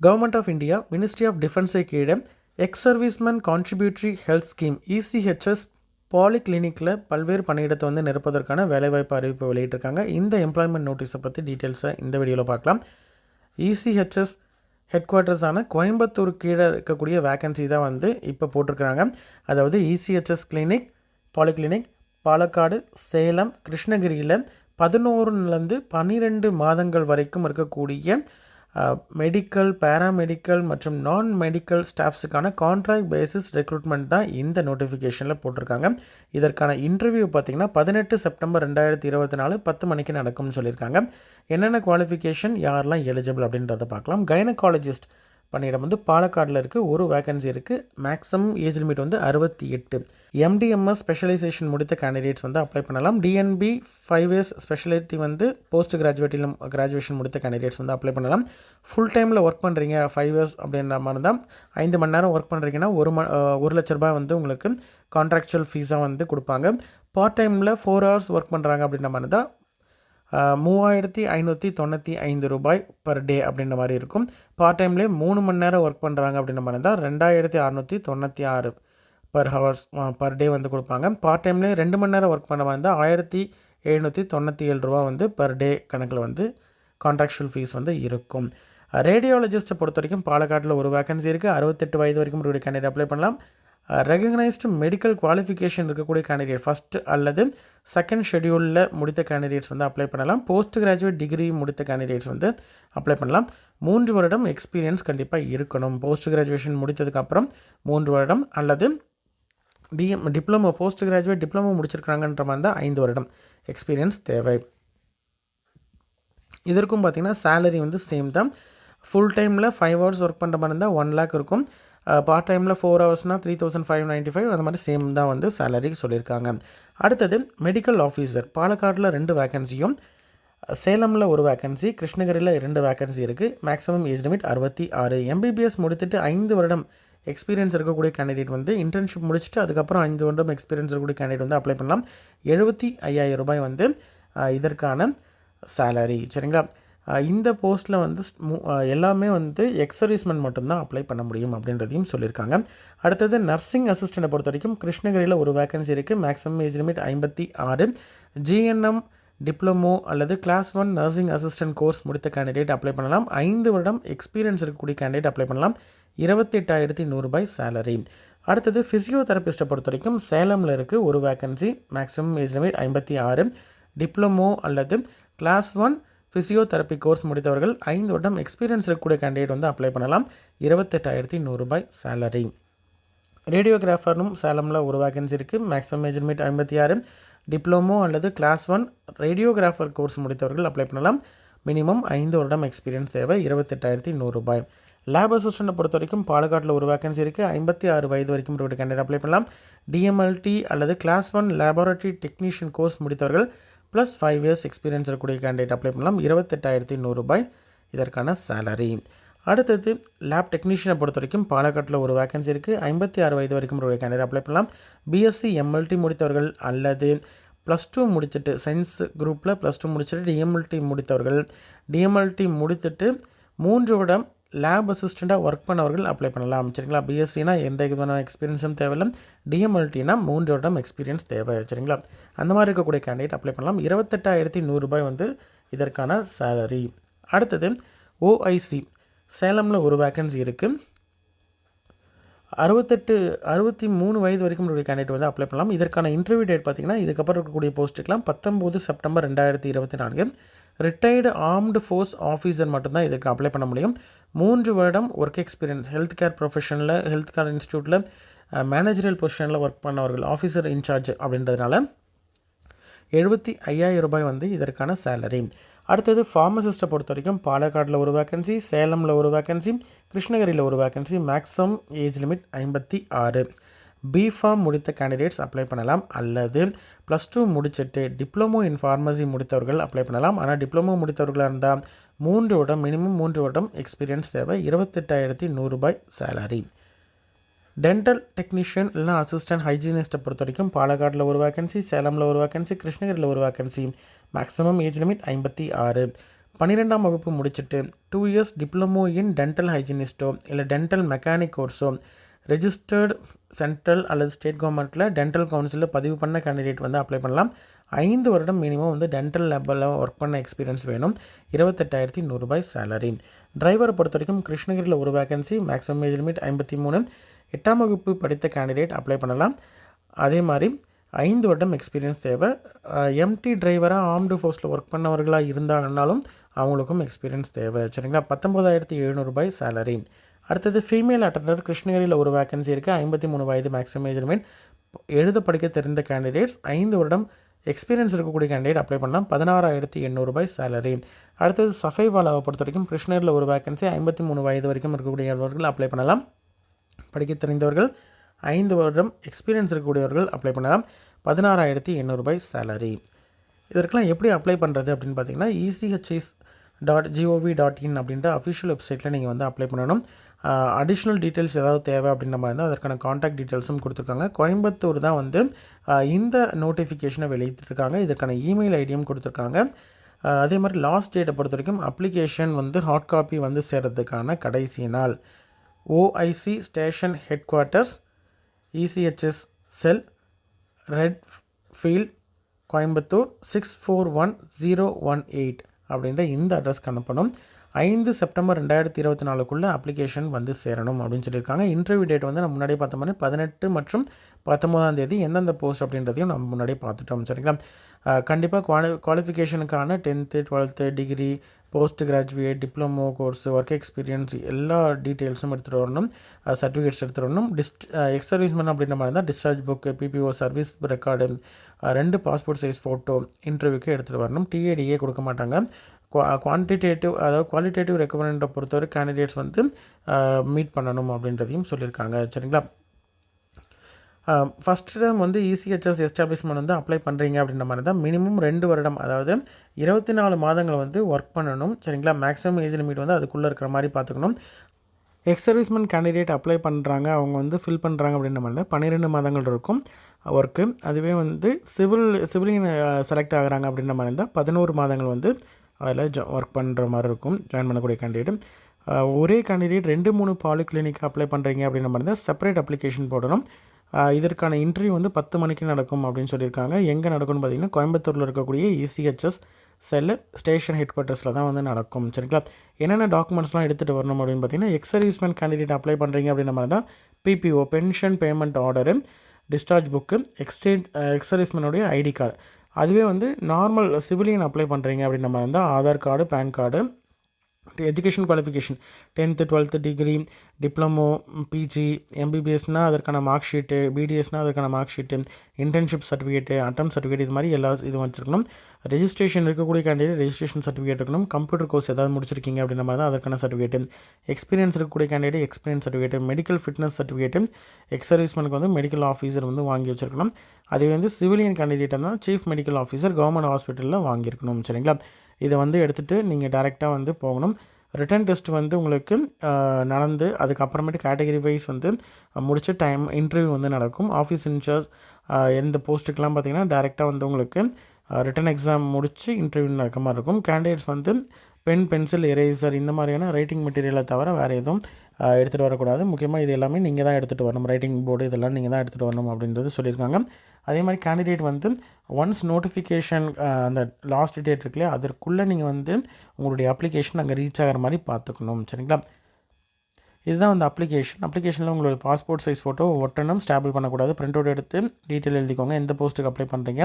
Government of India ministry of டிஃபென்ஸை கீழே ex serviceman contributory health scheme ECHS பாலிகிளினிக்கில் பல்வேறு பணியிடத்தை வந்து நிரப்பதற்கான வேலைவாய்ப்பு அறிவிப்பு வெளியிட்டிருக்காங்க. இந்த எம்ப்ளாய்மெண்ட் நோட்டீஸை பற்றி டீட்டெயில்ஸை இந்த வீடியோவில் பார்க்கலாம். இசிஹெச்எஸ் ஹெட் குவார்ட்டர்ஸான கோயம்புத்தூர் கீழே இருக்கக்கூடிய வேக்கன்சி தான் வந்து இப்போ போட்டிருக்கிறாங்க. அதாவது ECHS clinic polyclinic Palakkad Salem கிருஷ்ணகிரியில் பதினோருலேருந்து பன்னிரெண்டு மாதங்கள் வரைக்கும் இருக்கக்கூடிய மெடிக்கல் பேராமெடிக்கல் மற்றும் நான் மெடிக்கல் ஸ்டாஃப்ஸுக்கான கான்ட்ராக்ட் பேசிஸ் ரெக்ரூட்மெண்ட் தான் இந்த நோட்டிஃபிகேஷனில் போட்டிருக்காங்க. இதற்கான இன்டர்வியூ பார்த்திங்கன்னா பதினெட்டு செப்டம்பர் ரெண்டாயிரத்தி இருபத்தி நாலு பத்து மணிக்கு நடக்கும்னு சொல்லியிருக்காங்க. என்னென்ன குவாலிஃபிகேஷன் யாரெல்லாம் எலிஜிபிள் அப்படின்றத பார்க்கலாம். கைனகாலஜிஸ்ட் பணியிடம் வந்து பாலக்காடில் இருக்குது ஒரு வேகன்சி இருக்குது மேக்ஸிமம் ஏஜ் லிமிட் வந்து அறுபத்தி எட்டு. எம்டிஎம்எஸ் ஸ்பெஷலைசேஷன் முடித்த கேண்டிடேட்ஸ் வந்து அப்ளை பண்ணலாம். டிஎன்பி ஃபைவ் இயர்ஸ் ஸ்பெஷாலிட்டி வந்து போஸ்ட் கிராஜுவேட்டிலும் கிராஜுவேஷன் முடித்த கேண்டிடேட்ஸ் வந்து அப்ளை பண்ணலாம். ஃபுல் டைமில் ஒர்க் பண்ணுறீங்க ஃபைவ் இயர்ஸ் அப்படின்ற மாதிரி தான் ஐந்து மணி நேரம் ஒர்க் பண்ணுறீங்கன்னா ஒரு ம ஒரு லட்ச ரூபாய் வந்து உங்களுக்கு கான்ட்ராக்சுவல் ஃபீஸாக வந்து கொடுப்பாங்க. பார்ட் டைமில் ஃபோர் ஹவர்ஸ் ஒர்க் பண்ணுறாங்க அப்படின்ற மாதிரி தான் மூவாயிரத்தி ஐநூற்றி தொண்ணூற்றி ஐந்து ரூபாய் பர் டே அப்படின்ற மாதிரி இருக்கும். பார்ட் டைம்லேயே மூணு மணி நேரம் ஒர்க் பண்ணுறாங்க அப்படின்ற மாதிரி இருந்தால் ரெண்டாயிரத்தி அறநூற்றி தொண்ணூற்றி ஆறு பர் ஹவர்ஸ் பர் டே வந்து கொடுப்பாங்க. பார்ட் டைம்லேயே ரெண்டு மணி நேரம் ஒர்க் பண்ண மாதிரி இருந்தால் ஆயிரத்தி எழுநூற்றி தொண்ணூற்றி ஏழு ரூபா வந்து பர் டே கணக்கில் வந்து கான்ட்ராக்சுவல் ஃபீஸ் வந்து இருக்கும். ரேடியாலஜிஸ்ட்டை பொறுத்த வரைக்கும் பாலக்காட்டில் ஒரு வேகன்சி இருக்குது அறுபத்தெட்டு வயது வரைக்கும் ஒரு கேண்டிடேட் அப்ளை பண்ணலாம். ரெகக்னைஸ்டு மெடிக்கல் குவாலிஃபிகேஷன் இருக்கக்கூடிய கேண்டிடேட் ஃபஸ்ட்டு அல்லது செகண்ட் ஷெடியூலில் முடித்த கேண்டிடேட்ஸ் வந்து அப்ளை பண்ணலாம். போஸ்ட் கிராஜுவேட் டிகிரி முடித்த கேண்டிடேட்ஸ் வந்து அப்ளை பண்ணலாம். மூன்று வருடம் எக்ஸ்பீரியன்ஸ் கண்டிப்பாக இருக்கணும். போஸ்ட் கிராஜுவேஷன் முடித்ததுக்கப்புறம் மூன்று வருடம் அல்லது DM diploma post graduate diploma முடிச்சிருக்காங்கன்ற மாதிரி தான் ஐந்து வருடம் எக்ஸ்பீரியன்ஸ் தேவை. இதற்கும் பார்த்திங்கன்னா சேலரி வந்து சேம் தான். ஃபுல் டைமில் ஃபைவ் ஹவர்ஸ் ஒர்க் பண்ணுற மாதிரி இருந்தால் ஒன் லேக் இருக்கும். பார்ட் டைமில் four ஹவர்ஸ்னால் three thousand five ninety five அந்த மாதிரி சேம் தான் வந்து சேலரி சொல்லியிருக்காங்க. அடுத்தது மெடிக்கல் ஆஃபீஸர் பாலக்காட்டில் ரெண்டு வேக்கன்சியும் சேலமில் ஒரு வேக்கன்சி கிருஷ்ணகிரியில் ரெண்டு வேக்கன்சி இருக்குது மேக்ஸிமம் ஏஜ் லிமிட் அறுபத்தி ஆறு. எம்பிபிஎஸ் முடித்துட்டு ஐந்து வருடம் எக்ஸ்பீரியன்ஸ் இருக்கக்கூடிய கேண்டிடேட் வந்து இன்டர்ன்ஷிப் முடிச்சுட்டு அதுக்கப்புறம் ஐந்து வருடம் எக்ஸ்பீரியன்ஸ் இருக்கக்கூடிய கேண்டிடேட் வந்து அப்ளை பண்ணலாம். எழுபத்தி ஐயாயிரம் ரூபாய் வந்து இதற்கான சேலரி சரிங்களா? இந்த போஸ்ட்டில் வந்து எல்லாமே வந்து எக்ஸர்வீஸ்மெண்ட் மட்டும்தான் அப்ளை பண்ண முடியும் அப்படின்றதையும் சொல்லியிருக்காங்க. அடுத்தது நர்சிங் அசிஸ்டண்ட்டை பொறுத்த வரைக்கும் கிருஷ்ணகிரியில் ஒரு வேகன்சி இருக்குது மேக்ஸிமம் ஏஜ் லிமிட் ஐம்பத்தி ஆறு. ஜிஎன்எம் டிப்ளமோ அல்லது class one nursing assistant course முடித்த கேண்டிடேட் அப்ளை பண்ணலாம். ஐந்து வருடம் எக்ஸ்பீரியன்ஸ் இருக்கக்கூடிய கேண்டிடேட் அப்ளை பண்ணலாம். இருபத்தெட்டாயிரத்தி நூறுபாய் சேலரி அடுத்தது ஃபிசியோதெரபிஸ்ட்டை பொறுத்த வரைக்கும் சேலமில் இருக்குது ஒரு வேக்கன்சி மேக்ஸிமம் ஏஜ் லிமிட் ஐம்பத்தி ஆறு. டிப்ளமோ அல்லது கிளாஸ் ஒன் ஃபிசியோதெரப்பி கோர்ஸ் முடித்தவர்கள் ஐந்து வருடம் எக்ஸ்பீரியன்ஸ் இருக்கக்கூடிய கேண்டிடேட் வந்து அப்ளை பண்ணலாம். இருபத்தெட்டாயிரத்தி நூறுபாய் சேலரி ரேடியோகிராஃபர்னும் சேலமில் ஒரு வேகன்சி இருக்குது மேக்ஸிமம் மெஜர்மெண்ட் ஐம்பத்தி ஆறு. டிப்ளமோ அல்லது கிளாஸ் ஒன் ரேடியோகிராஃபர் கோர்ஸ் முடித்தவர்கள் அப்ளை பண்ணலாம். மினிமம் ஐந்து வருடம் எக்ஸ்பீரியன்ஸ் தேவை. இருபத்தெட்டாயிரத்தி நூறுரூபாய் லேப் அசிஸ்டண்ட்டை பொறுத்த வரைக்கும் பாலக்காட்டில் ஒரு வேகன்சி இருக்குது ஐம்பத்தி ஆறு வயது வரைக்கும் இருக்கக்கூடிய கேண்டிடேட் அப்ளை பண்ணலாம். டிஎம்எல்டி அல்லது class one laboratory technician course முடித்தவர்கள் plus five years experience இருக்கக்கூடிய கேண்டிடேட் அப்ளை பண்ணலாம். இருபத்தெட்டாயிரத்தி நூறுரூபாய் இதற்கான சேலரி அடுத்தது லேப் டெக்னீஷியனை பொறுத்த வரைக்கும் பாலக்காட்டில் ஒரு வேகன்சி இருக்குது ஐம்பத்தி ஆறு வயது வரைக்கும் ஒரு கேண்டிடேட் அப்ளை பண்ணலாம். பிஎஸ்சி எம்எல்டி முடித்தவர்கள் அல்லது ப்ளஸ் டூ முடிச்சுட்டு சயின்ஸ் குரூப்பில் ப்ளஸ் டூ முடிச்சுட்டு டிஎம்எல்டி முடித்தவர்கள். டிஎம்எல்டி முடித்துட்டு மூன்று விடம் லேப் அசிஸ்டண்ட்டாக ஒர்க் பண்ணவர்கள் அப்ளை பண்ணலாம். சரிங்களா? பிஎஸ்சினா எந்த விதமான எக்ஸ்பீரியன்ஸும் தேவையில்லை. டிஎம்எல்டினா மூன்று வருடம் எக்ஸ்பீரியன்ஸ் தேவை. சரிங்களா? அந்த மாதிரி இருக்கக்கூடிய கேண்டிடேட் அப்ளை பண்ணலாம். இருபத்தெட்டாயிரத்தி நூறுரூபாய் வந்து இதற்கான சேலரி அடுத்தது ஓஐசி சேலமில் ஒரு வேக்கன்சி இருக்குது அறுபத்தெட்டு அறுபத்தி மூணு வயது வரைக்கும் உடைய கேண்டிடேட் வந்து அப்ளை பண்ணலாம். இதற்கான இன்டர்வியூ டேட் பார்த்திங்கன்னா இதுக்கப்புறம் இருக்கக்கூடிய போஸ்ட்டுக்கெலாம் பத்தொம்போது செப்டம்பர் ரெண்டாயிரத்தி இருபத்தி நான்கு. ரிட்டையர்டு ஆர்ம்டு ஃபோர்ஸ் ஆஃபீஸர் மட்டும்தான் இதுக்கு அப்ளை பண்ண முடியும். மூன்று வருடம் ஒர்க் எக்ஸ்பீரியன்ஸ் ஹெல்த் கேர் ப்ரொஃபஷனில் ஹெல்த் கேர் இன்ஸ்டியூட்டில் மேனேஜரியல் பொசிஷனில் ஒர்க் பண்ணவர்கள் ஆஃபீஸர் இன்சார்ஜ் அப்படின்றதுனால எழுபத்தி ஐயாயிரம் ரூபாய் வந்து இதற்கான சேலரி அடுத்தது ஃபார்மசிஸ்ட்டை பொறுத்த வரைக்கும் பாலக்காட்டில் ஒரு வேக்கன்சி சேலமில் ஒரு வேக்கன்சி கிருஷ்ணகிரியில் ஒரு வேக்கன்சி மேக்ஸிமம் ஏஜ் லிமிட் ஐம்பத்தி ஆறு. பிஃபார்ம் முடித்த கேண்டிடேட்ஸ் அப்ளை பண்ணலாம். அல்லது ப்ளஸ் டூ முடிச்சுட்டு டிப்ளமோ இன் ஃபார்மசி முடித்தவர்கள் அப்ளை பண்ணலாம். ஆனால் டிப்ளமோ முடித்தவர்களாக இருந்தால் மூன்று வருடம் மினிமம் மூன்று வருடம் எக்ஸ்பீரியன்ஸ் தேவை. இருபத்தெட்டாயிரத்தி நூறுரூபாய் சேலரி டென்டல் டெக்னீஷியன் இல்லைனா அசிஸ்டன்ட் ஹைஜீனிஸ்ட்டை பொறுத்த வரைக்கும் பாலக்காட்டில் ஒரு வேக்கன்சி சேலமில் ஒரு வேக்கன்சி கிருஷ்ணகிரியில் ஒரு வேக்கன்சி மேக்ஸிமம் ஏஜ் லிமிட் ஐம்பத்தி ஆறு. பன்னிரெண்டாம் வகுப்பு முடிச்சுட்டு two years diploma in dental ஹைஜீனிஸ்ட்டோ இல்லை டென்டல் மெக்கானிக் கோர்ஸோ ரெஜிஸ்டர்டு சென்ட்ரல் அல்லது ஸ்டேட் கவர்மெண்ட்டில் டென்டல் கவுன்சிலில் பதிவு பண்ண கேண்டிடேட் வந்து அப்ளை பண்ணலாம். ஐந்து வருடம் மினிமம் வந்து டென்டல் லேபில் ஒர்க் பண்ண எக்ஸ்பீரியன்ஸ் வேணும். இருபத்தெட்டாயிரத்தி நூறுரூபாய் சேலரி டிரைவரை பொறுத்த வரைக்கும் கிருஷ்ணகிரியில் ஒரு வேகன்சி மேக்ஸிமம் ஏஜ் லிமிட் ஐம்பத்தி மூணு. எட்டாம் வகுப்பு படித்த கேண்டிடேட் அப்ளை பண்ணலாம். அதே மாதிரி ஐந்து வருடம் எக்ஸ்பீரியன்ஸ் தேவை. எம்டி டிரைவராக ஆர்ம்டு ஃபோர்ஸில் ஒர்க் பண்ணவர்களாக இருந்தாங்கன்னாலும் அவங்களுக்கும் எக்ஸ்பீரியன்ஸ் தேவை. சரிங்களா? பத்தொம்போதாயிரத்தி எழுநூறுபாய் சேலரி அடுத்தது ஃபீமேல் அட்டண்டர் கிருஷ்ணகிரியில் ஒரு வேகன்சி இருக்குது ஐம்பத்தி மூணு வயது மேக்ஸிமம் ஏஜ் எழுத படிக்க தெரிந்த கேண்டிடேட்ஸ் ஐந்து வருடம் எக்ஸ்பீரியன்ஸ் இருக்கக்கூடிய கேண்டிடேட் அப்ளை பண்ணலாம். பதினாறாயிரத்தி எண்ணூறுபாய் சேலரி அடுத்தது சஃபைவாலாவை பொறுத்த வரைக்கும் கிருஷ்ணகிரியில் ஒரு வேகன்சி ஐம்பத்தி மூணு வயது வரைக்கும் இருக்கக்கூடியவர்கள் அப்ளை பண்ணலாம். படிக்க தெரிந்தவர்கள் ஐந்து வருடம் எக்ஸ்பீரியன்ஸ் இருக்கக்கூடியவர்கள் அப்ளை பண்ணலாம். பதினாறாயிரத்தி எண்ணூறுபாய் சேலரி இதற்கெல்லாம் எப்படி அப்ளை பண்ணுறது அப்படின்னு பார்த்தீங்கன்னா ECHS dot gov dot in அப்படின்ற அஃபிஷியல் வெப்சைட்டில் நீங்கள் வந்து அப்ளை பண்ணணும். அடிஷ்னல் டீட்டெயில்ஸ் ஏதாவது தேவை அப்படின்ற மாதிரி இருந்தால் அதற்கான காண்டாக்ட் டீட்டெயில்ஸும் கொடுத்துருக்காங்க. கோயம்புத்தூர் தான் வந்து இந்த நோட்டிஃபிகேஷனை வெளியிட்டிருக்காங்க. இதற்கான இமெயில் ஐடியும் கொடுத்துருக்காங்க. அதே மாதிரி லாஸ்ட் டேட்டை பொறுத்த வரைக்கும் அப்ளிகேஷன் வந்து ஹாட் காப்பி வந்து சேர்கிறதுக்கான கடைசி நாள். OIC station head quarters ECHS cell red field Coimbatore six four one zero one eight அப்படின்ற இந்த அட்ரஸ்க்கு அனுப்பணும். ஐந்து செப்டம்பர் ரெண்டாயிரத்தி இருபத்தி நாலுக்குள்ளே அப்ளிகேஷன் வந்து சேரணும் அப்படின்னு சொல்லியிருக்காங்க. இன்டர்வியூ டேட் வந்து நம்ம முன்னாடியே பார்த்த மாதிரி பதினெட்டு மற்றும் பத்தொம்போதாம் தேதி எந்தெந்த போஸ்ட் அப்படின்றதையும் நம்ம முன்னாடியே பார்த்துட்டோம் சரிங்களா கண்டிப்பாக குவாலி குவாலிஃபிகேஷனுக்கான tenth twelfth degree post graduate diploma course work experience எல்லா டீட்டெயில்ஸும் எடுத்துகிட்டு வரணும். சர்டிஃபிகேட்ஸ் எடுத்துகிட்டு வரணும். டிஸ்ட் எக்ஸ் சர்வீஸ்மேன் அப்படின்ற மாதிரி இருந்தால் discharge book PPO service record ரெண்டு பாஸ்போர்ட் சைஸ் ஃபோட்டோ இன்டர்வியூக்கு எடுத்துகிட்டு வரணும். டிஏடிஏ கொடுக்க மாட்டாங்க. குவான்டிடேட்டிவ் அதாவது குவாலிட்டேட்டிவ் ரெக்கமெண்டை பொறுத்தவரை கேண்டிடேட்ஸ் வந்து மீட் பண்ணணும் அப்படின்றதையும் சொல்லியிருக்காங்க. சரிங்களா? ஃபஸ்ட் டைம் வந்து இசிஹெச்எஸ் எஸ்டாப்ளிஷ்மெண்ட் வந்து அப்ளை பண்ணுறீங்க அப்படின்ற மாதிரி தான் மினிமம் ரெண்டு வருடம் அதாவது இருபத்தி நாலு மாதங்கள் வந்து ஒர்க் பண்ணணும். சரிங்களா? மேக்ஸிமம் ஏஜ் லிமிட் வந்து அதுக்குள்ளே இருக்கிற மாதிரி பார்த்துக்கணும். எக்ஸ் சர்வீஸ்மெண்ட் கேண்டிடேட் அப்ளை பண்ணுறாங்க அவங்க வந்து ஃபில் பண்ணுறாங்க அப்படின்ற மாதிரி தான் பன்னிரெண்டு மாதங்கள் இருக்கும் ஒர்க்கு அதுவே வந்து சிவில் சிவிலியன் செலக்ட் ஆகிறாங்க அப்படின்ற மாதிரி இருந்தால் பதினோரு மாதங்கள் வந்து அதில் ஜா ஒர்க் பண்ணுற மாதிரி இருக்கும் ஜாயின் பண்ணக்கூடிய கேண்டிடேட் ஒரே கேண்டிடேட் ரெண்டு மூணு பாலிகிளினிக் அப்ளை பண்ணுறீங்க அப்படின்ற மாதிரி இருந்தால் செப்பரேட் அப்ளிகேஷன் போடணும். இதற்கான இன்டர்வியூ வந்து பத்து மணிக்கு நடக்கும் அப்படின்னு சொல்லியிருக்காங்க. எங்கே நடக்கும்னு பார்த்தீங்கன்னா கோயம்புத்தூரில் இருக்கக்கூடிய இசிஹெச்எஸ் செல்லு ஸ்டேஷன் ஹெட் குவார்ட்டர்ஸில் தான் வந்து நடக்கும். சரிங்களா? என்னென்ன டாக்குமெண்ட்ஸ்லாம் எடுத்துகிட்டு வரணும் அப்படின்னு பார்த்தீங்கன்னா எக்ஸ் சர்வீஸ்மேன் கேண்டிடேட் அப்ளை பண்ணுறீங்க அப்படின்ற மாதிரி தான் PPO pension payment order discharge book exchange ex சர்வீஸ்மேனுடைய ID card அதுவே வந்து நார்மல் சிவிலியன் அப்ளை பண்ணுறீங்க அப்படின்ற மாதிரி இருந்தால் Aadhaar card PAN card education qualification tenth twelfth degree diploma PG எம்பிபிஎஸ்னால் அதற்கான மார்க் ஷீட்டு பிடிஎஸ்னால் அதற்கான mark sheet internship certificate attempt certificate இது மாதிரி எல்லா இதுவும் வச்சுருக்கணும். ரெஜிஸ்ட்ரேஷன் இருக்கக்கூடிய கேண்டிடேட் ரெஜிஸ்ட்ரேஷன் சர்டிஃபிகேட் இருக்கணும். கம்ப்யூட்டர் கோர்ஸ் ஏதாவது முடிச்சிருக்கீங்க அப்படின்ற மாதிரி தான் அதற்கான சர்டிஃபிகேட்டு எக்ஸ்பீரியன்ஸ் இருக்கக்கூடிய candidate experience certificate medical fitness certificate ex சர்வீஸ்மேனுக்கு வந்து மெடிக்கல் ஆஃபீஸர் வந்து வாங்கி வச்சிருக்கணும். அதுவே வந்து சிவிலியன் கேண்டிடேட் தான் சீஃப் மெடிக்கல் ஆஃபீஸர் கவர்மெண்ட் ஹாஸ்பிட்டலில் வாங்கியிருக்கணும். சரிங்களா? இதை வந்து எடுத்துகிட்டு நீங்கள் டேரெக்டாக வந்து போகணும். ரிட்டன் டெஸ்ட் வந்து உங்களுக்கு நடந்து அதுக்கப்புறமேட்டு கேட்டகரி வைஸ் வந்து முடிச்ச டைம் இன்டர்வியூ வந்து நடக்கும். ஆஃபீஸ் இன்சார்ஜ் எந்த போஸ்ட்டுக்கெலாம் பார்த்தீங்கன்னா டேரெக்டாக வந்து உங்களுக்கு ரிட்டன் எக்ஸாம் முடித்து இன்டர்வியூ நடக்க மாதிரி இருக்கும். கேண்டிடேட்ஸ் வந்து பென் பென்சில் எரேசர் இந்த மாதிரியான ரைட்டிங் மெட்டீரியலை தவிர வேறு எதுவும் எடுத்துகிட்டு வரக்கூடாது. முக்கியமாக இது எல்லாமே நீங்கள் தான் எடுத்துகிட்டு வரணும். ரைட்டிங் போர்டு இதெல்லாம் நீங்கள் தான் எடுத்துகிட்டு வரணும் அப்படின்றது சொல்லியிருக்காங்க. அதே மாதிரி கேண்டிடேட் வந்து ஒன்ஸ் நோட்டிஃபிகேஷன் uh, அந்த லாஸ்ட் டேட் இருக்குல்லையா அதற்குள்ளே நீங்கள் வந்து உங்களுடைய அப்ளிகேஷன் அங்கே ரீச் ஆகிற மாதிரி பார்த்துக்கணும் சரிங்களா? இதுதான் வந்து அப்ளிகேஷன் அப்ளிகேஷனில் உங்களோட பாஸ்போர்ட் சைஸ் ஃபோட்டோ ஒட்டணும் ஸ்டாபிள் பண்ணக்கூடாது. பிரிண்ட் அவுட் எடுத்து டீட்டெயில் எழுதிக்கோங்க. எந்த போஸ்ட்டுக்கு அப்ளை பண்ணுறீங்க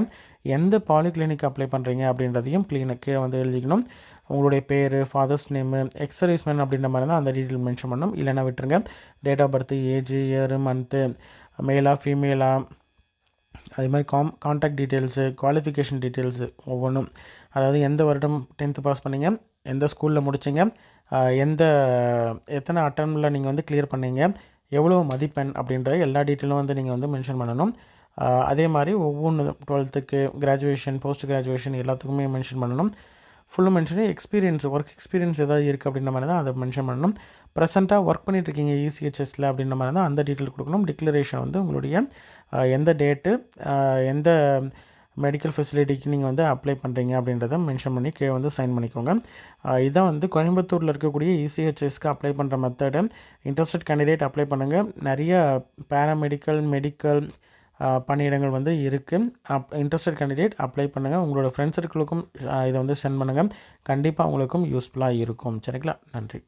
எந்த பாலிகிளினிக் அப்ளை பண்ணுறீங்க அப்படின்றதையும் க்ளீனாக கீழே வந்து எழுதிக்கணும். உங்களுடைய பேர் ஃபாதர்ஸ் நேமு எக்ஸர்வீஸ்மேன் அப்படின்ற மாதிரி தான் அந்த டீட்டெயில் மென்ஷன் பண்ணணும் இல்லைனா விட்டுருங்க. Date of birth age year month மேலா ஃபீமேலாக அதே மாதிரி com contact details qualification details ஒவ்வொன்றும். அதாவது எந்த வருடம் டென்த்து பாஸ் பண்ணீங்க எந்த ஸ்கூலில் முடிச்சிங்க எந்த எத்தனை அட்டம்ல நீங்கள் வந்து கிளியர் பண்ணீங்க எவ்வளோ மதிப்பெண் அப்படின்ற எல்லா டீட்டெயிலும் வந்து நீங்கள் வந்து மென்ஷன் பண்ணணும். அதே மாதிரி ஒவ்வொன்று டுவெல்த்துக்கு கிராஜுவேஷன் போஸ்ட் கிராஜுவேஷன் எல்லாத்துக்குமே மென்ஷன் பண்ணணும். Full mention experience work experience ஏதாவது இருக்குது அப்படின்ற மாதிரி தான் அதை மென்ஷன் பண்ணணும். ப்ரெசென்ட்டாக ஒர்க் பண்ணிகிட்ருக்கீங்க இசிஹெச்எஸில் அப்படின்ற மாதிரி தான் அந்த டீட்டெயில் கொடுக்கணும். டிக்ளரேஷன் வந்து உங்களுடைய எந்த டேட்டு எந்த மெடிக்கல் ஃபெசிலிட்டிக்கு நீங்கள் வந்து அப்ளை பண்ணுறீங்க அப்படின்றத மென்ஷன் பண்ணி கீழே வந்து சைன் பண்ணிக்கோங்க. இதான் வந்து கோயம்புத்தூரில் இருக்கக்கூடிய இசிஹெச்எஸ்க்கு அப்ளை பண்ணுற மெத்தடு இன்ட்ரெஸ்டட் கேண்டிடேட் அப்ளை பண்ணுங்கள் நிறைய பேராமெடிக்கல் மெடிக்கல் பணியிடங்கள் வந்து இருக்குது அப் இன்ட்ரெஸ்டட் கேண்டிடேட் அப்ளை பண்ணுங்கள் உங்களோட ஃப்ரெண்ட்ஸ் சர்க்கிளுக்கும் இதை வந்து சென்ட் பண்ணுங்கள் கண்டிப்பாக உங்களுக்கும் யூஸ்ஃபுல்லாக இருக்கும். சரிங்களா? நன்றி.